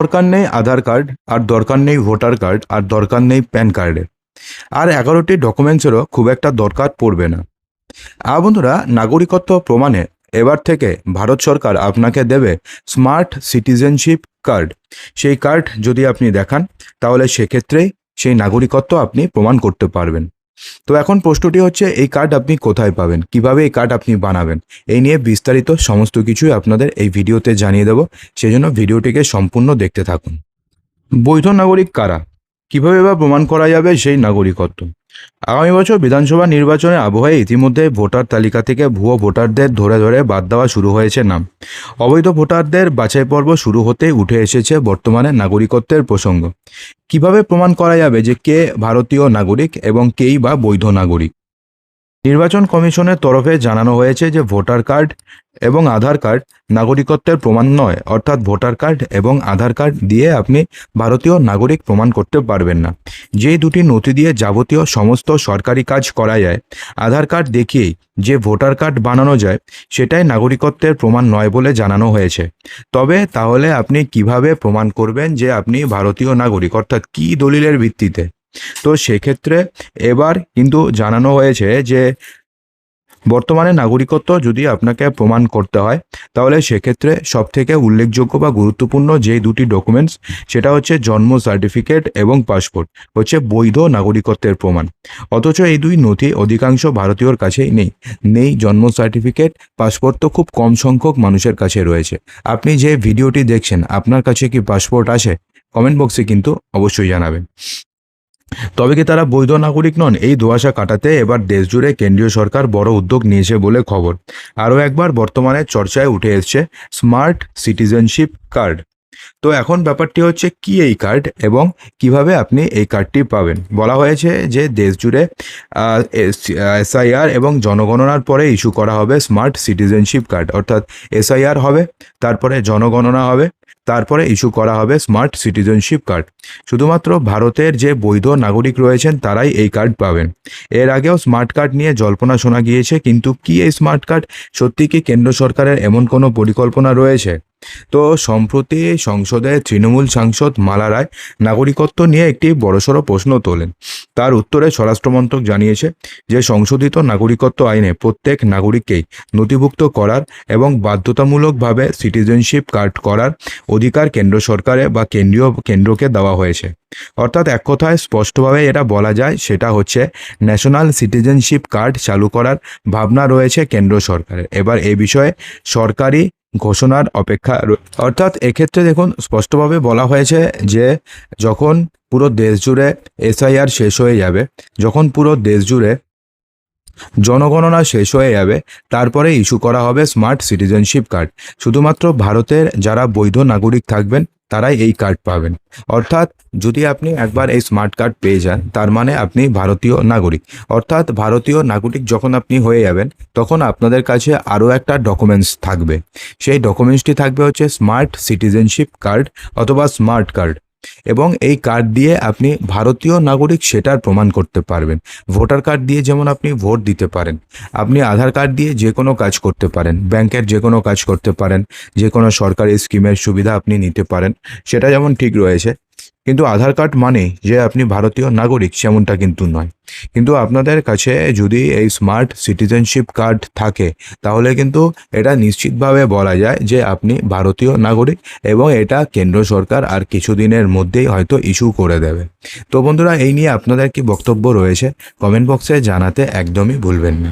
দরকার নেই আধার কার্ড, আর দরকার নেই ভোটার কার্ড, আর দরকার নেই প্যান কার্ডের আর এগারোটি ডকুমেন্টসেরও খুব একটা দরকার পড়বে না। আর বন্ধুরা, নাগরিকত্ব প্রমাণে এবার থেকে ভারত সরকার আপনাকে দেবে স্মার্ট সিটিজেনশিপ কার্ড। সেই কার্ড যদি আপনি দেখান, তাহলে সেক্ষেত্রেই সেই নাগরিকত্ব আপনি প্রমাণ করতে পারবেন। তো এখন প্রশ্নটি হচ্ছে, এই কার্ড আপনি কোথায় পাবেন? কীভাবে এই কার্ড আপনি বানাবেন? এই নিয়ে বিস্তারিত সমস্ত কিছুই আপনাদের এই ভিডিওতে জানিয়ে দেব। সেজন্য ভিডিওটিকে সম্পূর্ণ দেখতে থাকুন। বৈধ নাগরিক কারা? কীভাবে বা প্রমাণ করা যাবে সেই নাগরিকত্ব? আগামী বছর বিধানসভা নির্বাচনের আবহে ইতিমধ্যে ভোটার তালিকা থেকে ভুয়ো ভোটারদের ধরে ধরে বাদ দেওয়া শুরু হয়েছে নাম। অবৈধ ভোটারদের বাছাই পর্ব শুরু হতে উঠে এসেছে বর্তমানে নাগরিকত্বের প্রসঙ্গ। কীভাবে প্রমাণ করা যাবে যে কে ভারতীয় নাগরিক এবং কেই বা বৈধ নাগরিক? নির্বাচন কমিশনের তরফে জানানো হয়েছে যে ভোটার কার্ড এবং আধার কার্ড নাগরিকত্বের প্রমাণ নয়, অর্থাৎ ভোটার কার্ড এবং আধার কার্ড দিয়ে আপনি ভারতীয় নাগরিক প্রমাণ করতে পারবেন না। যে দুটি নথি দিয়ে যাবতীয় সমস্ত সরকারি কাজ করা যায়, আধার কার্ড দেখিয়েই যে ভোটার কার্ড বানানো যায়, সেটাই নাগরিকত্বের প্রমাণ নয় বলে জানানো হয়েছে। তবে তাহলে আপনি কীভাবে প্রমাণ করবেন যে আপনি ভারতীয় নাগরিক, অর্থাৎ কী দলিলের ভিত্তিতে? তো সেক্ষেত্রে এবার কিন্তু জানানো হয়েছে যে বর্তমানে নাগরিকত্ব যদি আপনাকে প্রমাণ করতে হয়, তাহলে সেক্ষেত্রে সবথেকে উল্লেখযোগ্য বা গুরুত্বপূর্ণ যে দুটি ডকুমেন্টস সেটা হচ্ছে জন্ম সার্টিফিকেট এবং পাসপোর্ট হচ্ছে বৈধ নাগরিকত্বের প্রমাণ। অথচ এই দুই নথি অধিকাংশ ভারতীয়র কাছেই নেই। নেই জন্ম সার্টিফিকেট পাসপোর্ট তো খুব কম সংখ্যক মানুষের কাছে রয়েছে। আপনি যে ভিডিওটি দেখছেন, আপনার কাছে কি পাসপোর্ট আছে? কমেন্ট বক্সে কিন্তু অবশ্যই জানাবেন। তবে কি তারা বৈধ নাগরিক নন? এই ধোয়াশা কাটাতে এবার দেশজুড়ে কেন্দ্রীয় সরকার বড় উদ্যোগ নিয়েছে বলে খবর। আরও একবার বর্তমানে চর্চায় উঠে এসছে স্মার্ট সিটিজেনশিপ কার্ড। তো এখন ব্যাপারটি হচ্ছে কি এই কার্ড এবং কীভাবে আপনি এই কার্ডটি পাবেন? বলা হয়েছে যে দেশ জুড়ে এসআইআর এবং জনগণনার পরে ইস্যু করা হবে স্মার্ট সিটিজেনশিপ কার্ড অর্থাৎ এসআইআর হবে, তারপরে জনগণনা হবে, তারপরে ইস্যু করা হবে স্মার্ট সিটিজেনশিপ কার্ড শুধুমাত্র ভারতের যে বৈধ নাগরিক রয়েছেন তারাই এই কার্ড পাবেন। এর আগেও স্মার্ট কার্ড নিয়ে জল্পনা শোনা গিয়েছে, কিন্তু কি এই স্মার্ট কার্ড সত্যি কি কেন্দ্র সরকারের এমন কোনো পরিকল্পনা রয়েছে? তো সম্প্রতি সংসদে তৃণমূল সাংসদ মালা রায় নাগরিকত্ব নিয়ে একটি বড়সড় প্রশ্ন তোলেন। তার উত্তরে স্বরাষ্ট্রমন্ত্রক জানিয়েছে যে সংশোধিত নাগরিকত্ব আইনে প্রত্যেক নাগরিককেই নথিভুক্ত করার এবং বাধ্যতামূলকভাবে সিটিজেনশিপ কার্ড করার অধিকার কেন্দ্র সরকারে বা কেন্দ্রীয় কেন্দ্রকে দেওয়া হয়েছে। অর্থাৎ এক কথায় স্পষ্টভাবে এটা বলা যায়, সেটা হচ্ছে ন্যাশনাল সিটিজেনশিপ কার্ড চালু করার ভাবনা রয়েছে কেন্দ্র সরকারের। এবার এ বিষয়ে সরকারি ঘোষণার অপেক্ষা অর্থাৎ এক্ষেত্রে দেখুন, স্পষ্টভাবে বলা হয়েছে যে যখন পুরো দেশ জুড়ে এসআইআর শেষ হয়ে যাবে, যখন পুরো দেশ জুড়ে জনগণনা শেষ হয়ে যাবে, তারপরে ইস্যু করা হবে স্মার্ট সিটিজেনশিপ কার্ড। শুধুমাত্র ভারতের যারা বৈধ নাগরিক থাকবেন তারাই এই কার্ড পাবেন। অর্থাৎ যদি আপনি একবার এই স্মার্ট কার্ড পেয়ে যান, তার মানে আপনি ভারতীয় নাগরিক। অর্থাৎ ভারতীয় নাগরিক যখন আপনি হয়ে যাবেন, তখন আপনাদের কাছে আরও একটা ডকুমেন্টস থাকবে। সেই ডকুমেন্টসটি থাকবে হচ্ছে স্মার্ট সিটিজেনশিপ কার্ড অথবা স্মার্ট কার্ড এবং এই কার্ড দিয়ে আপনি ভারতীয় নাগরিক সেটার প্রমাণ করতে পারবেন। ভোটার কার্ড দিয়ে যেমন আপনি ভোট দিতে পারেন, আপনি আধার কার্ড দিয়ে যে কোনো কাজ করতে পারেন ব্যাংকের যে কোনো কাজ করতে পারেন, যে কোনো সরকারি স্কিমের সুবিধা আপনি নিতে পারেন, সেটা যেমন ঠিক রয়েছে কিন্তু আধার কার্ড মানে যে আপনি ভারতীয় নাগরিক সেমনটা কিন্তু নয়। কিন্তু আপনাদের কাছে যদি এই স্মার্ট সিটিজেনশিপ কার্ড থাকে, তাহলে কিন্তু এটা নিশ্চিতভাবে বলা যায় যে আপনি ভারতীয় নাগরিক এবং এটা কেন্দ্র সরকার আর কিছুদিনের মধ্যেই হয়তো ইস্যু করে দেবে। তো বন্ধুরা, এই নিয়ে আপনাদের কি বক্তব্য রয়েছে? কমেন্ট বক্সে জানাতে একদমই ভুলবেন না।